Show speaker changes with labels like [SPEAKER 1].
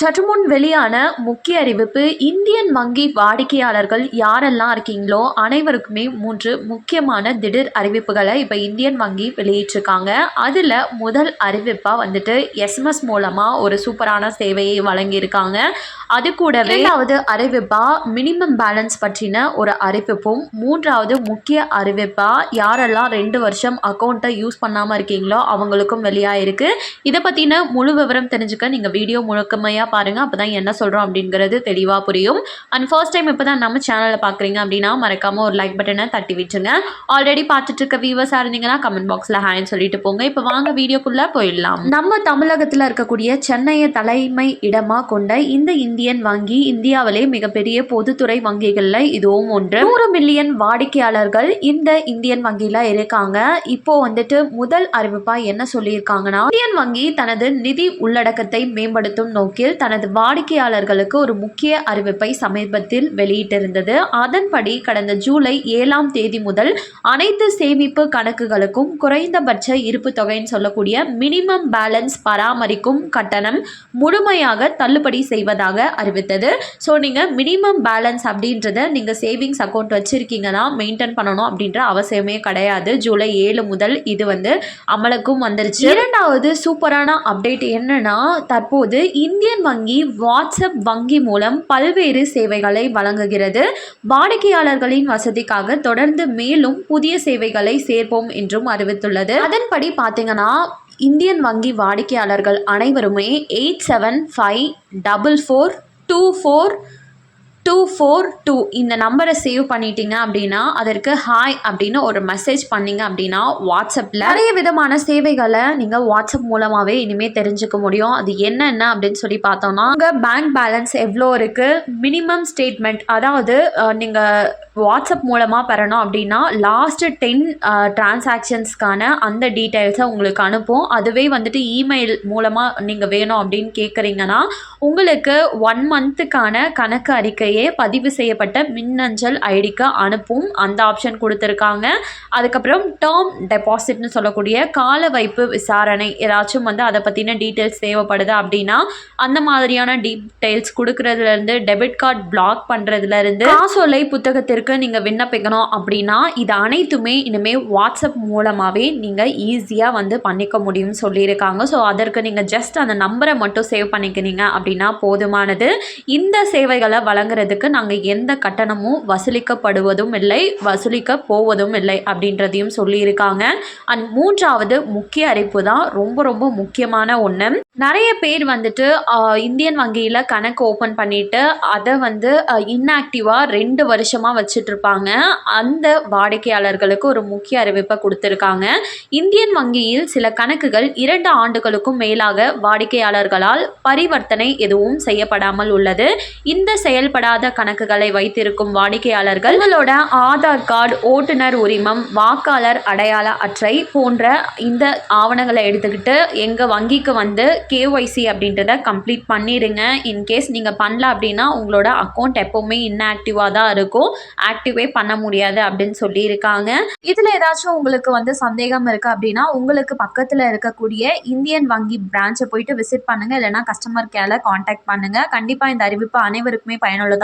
[SPEAKER 1] சற்றுமுன் வெளியான முக்கிய அறிவிப்பு இந்தியன் வங்கி வாடிக்கையாளர்கள் யாரெல்லாம் இருக்கீங்களோ அனைவருக்குமே மூன்று முக்கியமான திடீர் அறிவிப்புகளை இப்போ இந்தியன் வங்கி வெளியிட்டிருக்காங்க. அதில் முதல் அறிவிப்பாக வந்துட்டு எஸ்எம்எஸ் மூலமாக ஒரு சூப்பரான சேவையை வழங்கியிருக்காங்க. அது கூடவே இரண்டாவது அறிவிப்பாக மினிமம் பேலன்ஸ் பற்றின ஒரு அறிவிப்பும் மூன்றாவது முக்கிய அறிவிப்பாக யாரெல்லாம் ரெண்டு வருஷம் அக்கௌண்ட்டை யூஸ் பண்ணாமல் இருக்கீங்களோ அவங்களுக்கும் வெளியாயிருக்கு. இதை பற்றின முழு விவரம் தெரிஞ்சுக்க நீங்கள் வீடியோ முழுக்கமையாக பாருங்கள் அப்போ தான் என்ன சொல்கிறோம் அப்படிங்கிறது தெளிவாக புரியும். அண்ட் ஃபர்ஸ்ட் டைம் இப்போ தான் நம்ம சேனலை பார்க்குறீங்க அப்படின்னா மறக்காமல் ஒரு லைக் பட்டனை தட்டி விட்டுருங்க. ஆல்ரெடி பார்த்துட்டு இருக்க வியூவர்ஸாக இருந்தீங்கன்னா கமெண்ட் பாக்ஸில் ஹேண்ட் சொல்லிட்டு போங்க. இப்போ வாங்க வீடியோக்குள்ளே போயிடலாம். நம்ம தமிழகத்தில் இருக்கக்கூடிய சென்னையை தலைமை இடமாக கொண்ட இந்த இந்தியன் வங்கி இந்தியாவிலே மிகப்பெரிய பொதுத்துறை வங்கிகளில் இதுவும் ஒன்று. நூறு மில்லியன் வாடிக்கையாளர்கள் இந்த இந்தியன் வங்கியில் இருக்காங்க. இப்போ வந்துட்டு முதல் அறிவிப்பாக என்ன சொல்லியிருக்காங்கன்னா இந்தியன் வங்கி தனது நிதி உள்ளடக்கத்தை மேம்படுத்தும் நோக்கில் தனது வாடிக்கையாளர்களுக்கு ஒரு முக்கிய அறிவிப்பை சமீபத்தில் வெளியிட்டிருந்தது. அதன்படி கடந்த ஜூலை ஏழாம் தேதி முதல் அனைத்து சேமிப்பு கணக்குகளுக்கும் குறைந்தபட்ச இருப்பு தொகைன்னு சொல்லக்கூடிய மினிமம் பேலன்ஸ் பராமரிக்கும் கட்டணம் முழுமையாக தள்ளுபடி செய்வதாக அறிவித்தது. ஸோ நீங்கள் மினிமம் பேலன்ஸ் அப்படின்றத நீங்கள் சேவிங்ஸ் அக்கௌண்ட் வச்சுருக்கீங்கன்னா மெயின்டைன் பண்ணணும் அப்படின்ற அவசியமே கிடையாது. ஜூலை ஏழு முதல் இது வந்து அமலுக்கும் வந்துருச்சு. இரண்டாவது சூப்பரான அப்டேட் என்னன்னா தற்போது இந்தியன் வங்கி வாட்ஸ்அப் வங்கி மூலம் பல்வேறு சேவைகளை வழங்குகிறது. வாடிக்கையாளர்களின் வசதிக்காக தொடர்ந்து மேலும் புதிய சேவைகளை சேர்ப்போம் என்றும் அறிவித்துள்ளது. அதன்படி பார்த்தீங்கன்னா இந்தியன் வங்கி வாடிக்கையாளர்கள் அனைவருமே eight seven five double four two four two four two இந்த நம்பரை சேவ் பண்ணிட்டீங்க அப்படின்னா அதற்கு ஹாய் அப்படின்னு ஒரு மெசேஜ் பண்ணீங்க அப்படின்னா வாட்ஸ்அப்பில் நிறைய விதமான சேவைகளை நீங்கள் வாட்ஸ்அப் மூலமாகவே இனிமேல் தெரிஞ்சுக்க முடியும். அது என்னென்ன அப்படின்னு சொல்லி பார்த்தோம்னா உங்கள் பேங்க் பேலன்ஸ் எவ்வளோ இருக்குது மினிமம் ஸ்டேட்மெண்ட் அதாவது நீங்கள் வாட்ஸ்அப் மூலமாக பெறணும் அப்படின்னா லாஸ்ட்டு டென் டிரான்சாக்ஷன்ஸ்க்கான அந்த டீட்டெயில்ஸை உங்களுக்கு அனுப்பும் அதுவே வந்துட்டு இமெயில் மூலமாக நீங்கள் வேணும் அப்படின்னு கேட்குறீங்கன்னா உங்களுக்கு ஒன் மந்த்துக்கான கணக்கு அறிக்கை உங்களுடைய பதிவு செய்யப்பட்ட மின்னஞ்சல் ஐடிக்கு அனுப்பும் அந்த ஆப்ஷன் கொடுத்துருக்காங்க. அதுக்கப்புறம் டேர்ம் டெபாசிட்னு சொல்லக்கூடிய கால வைப்பு விசாரணை ஏதாச்சும் வந்து அதை பற்றின டீட்டெயில்ஸ் தேவைப்படுது அப்படின்னா அந்த மாதிரியான டீட்டெயில்ஸ் கொடுக்குறதுலேருந்து டெபிட் கார்டு பிளாக் பண்ணுறதுலேருந்து காசோலை புத்தகத்திற்கு நீங்கள் விண்ணப்பிக்கணும் அப்படின்னா இது அனைத்துமே இனிமேல் வாட்ஸ்அப் மூலமாகவே நீங்கள் ஈஸியாக வந்து பண்ணிக்க முடியும்னு சொல்லியிருக்காங்க. ஸோ அதற்கு நீங்கள் ஜஸ்ட் அந்த நம்பரை மட்டும் சேவ் பண்ணிக்கினீங்க அப்படின்னா போதுமானது. இந்த சேவைகளை வழங்குறதுக்கு நாங்கள் எந்த கட்டணமும் வசூலிக்கப்படுவதும் இல்லை வசூலிக்க போவதும் இல்லை அப்படின்றதையும் சொல்லியிருக்காங்க. அண்ட் மூன்றாவது முக்கிய அறிப்பு தான் ரொம்ப ரொம்ப முக்கியமான ஒன்று நிறைய பேர் வந்துட்டு இந்தியன் வங்கியில் கணக்கு ஓப்பன் பண்ணிவிட்டு அதை வந்து இன்ஆக்டிவாக ரெண்டு வருஷமாக வச்சுட்ருப்பாங்க. அந்த வாடிக்கையாளர்களுக்கு ஒரு முக்கிய அறிவிப்பை கொடுத்துருக்காங்க. இந்தியன் வங்கியில் சில கணக்குகள் இரண்டு ஆண்டுகளுக்கும் மேலாக வாடிக்கையாளர்களால் பரிவர்த்தனை எதுவும் செய்யப்படாமல் உள்ளது. இந்த செயல்படாத கணக்குகளை வைத்திருக்கும் வாடிக்கையாளர்கள் உங்களோட ஆதார் கார்டு ஓட்டுநர் உரிமம் வாக்காளர் அடையாள அற்றை போன்ற இந்த ஆவணங்களை எடுத்துக்கிட்டு எங்கள் வங்கிக்கு வந்து கேஒய்சி அப்படின்றத கம்ப்ளீட் பண்ணிடுங்க. இன்கேஸ் நீங்கள் பண்ணல அப்படின்னா உங்களோட அக்கௌண்ட் எப்போவுமே இன்ஆக்டிவாக தான் இருக்கும். ஆக்டிவே பண்ண முடியாது அப்படின்னு சொல்லியிருக்காங்க. இதில் ஏதாச்சும் உங்களுக்கு வந்து சந்தேகம் இருக்குது அப்படின்னா உங்களுக்கு பக்கத்தில் இருக்கக்கூடிய இந்தியன் வங்கி பிரான்ச்சை போயிட்டு விசிட் பண்ணுங்கள் இல்லைனா கஸ்டமர் கேரில் காண்டாக்ட் பண்ணுங்கள் கண்டிப்பாக இந்த அறிவிப்பு அனைவருக்குமே பயனுள்ளதாக